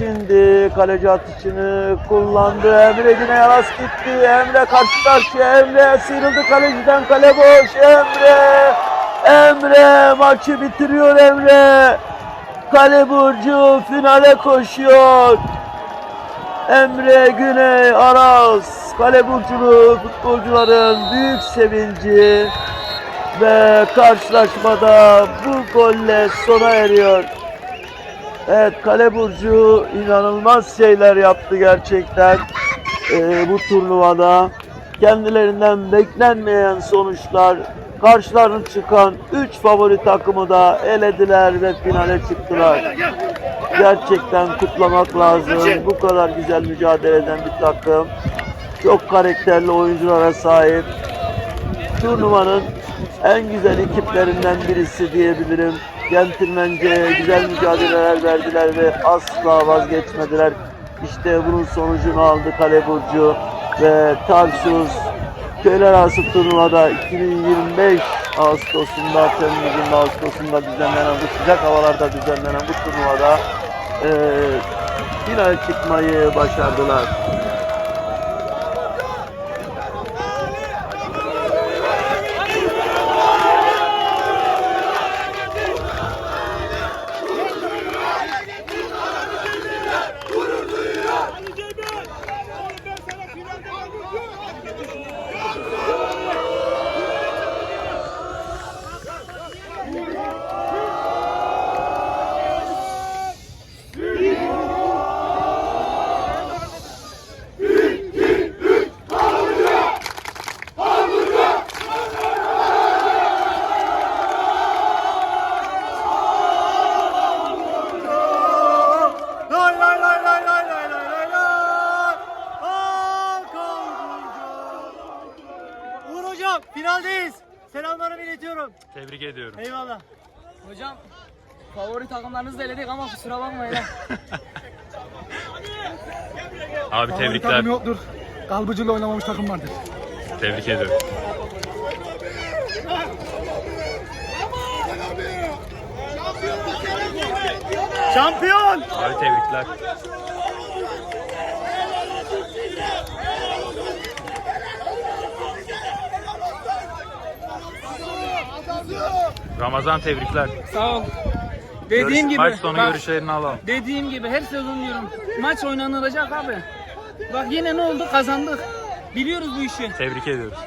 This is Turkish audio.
Şimdi kaleci atışını kullandı. Emre yine yaras gitti. Emre karşı karşıya. Emre sıyrıldı kaleciden. Kale boş. Emre. Emre maçı bitiriyor Emre. Kale Burcu finale koşuyor. Emre Güney Aras. Kale Burculu futbolcuların büyük sevinci ve karşılaşmada bu golle sona eriyor. Evet Kale Burcu inanılmaz şeyler yaptı gerçekten Ee, bu turnuvada. Kendilerinden beklenmeyen sonuçlar karşılarına çıkan 3 favori takımı da elediler ve finale çıktılar. Gerçekten kutlamak lazım. Bu kadar güzel mücadele eden bir takım. Çok karakterli oyunculara sahip. Turnuvanın en güzel ekiplerinden birisi diyebilirim. Centilmence güzel mücadeleler verdiler ve asla vazgeçmediler. İşte bunun sonucunu aldı Kale Burcu ve Tarsus Köyler Arası turnuvada 2025 Ağustos'unda, Temmuz'un Ağustos'unda düzenlenen bu sıcak havalarda düzenlenen bu turnuvada eee finale çıkmayı başardılar. Hocam finaldeyiz. Selamlarımı iletiyorum. Tebrik ediyorum. Eyvallah. Hocam favori takımlarınızı da eledik ama kusura bakmayın. ha. Abi Favori tebrikler. takım yoktur. Kalbıcıyla oynamamış takım vardır. Tebrik ediyorum. Şampiyon. Abi tebrikler. Ramazan tebrikler. Sağ ol. Dediğim Görüş- gibi. maç sonu bak, görüşlerini alalım. Dediğim gibi her sezon diyorum. Maç oynanılacak abi. Bak yine ne oldu? Kazandık. Biliyoruz bu işi. Tebrik ediyoruz.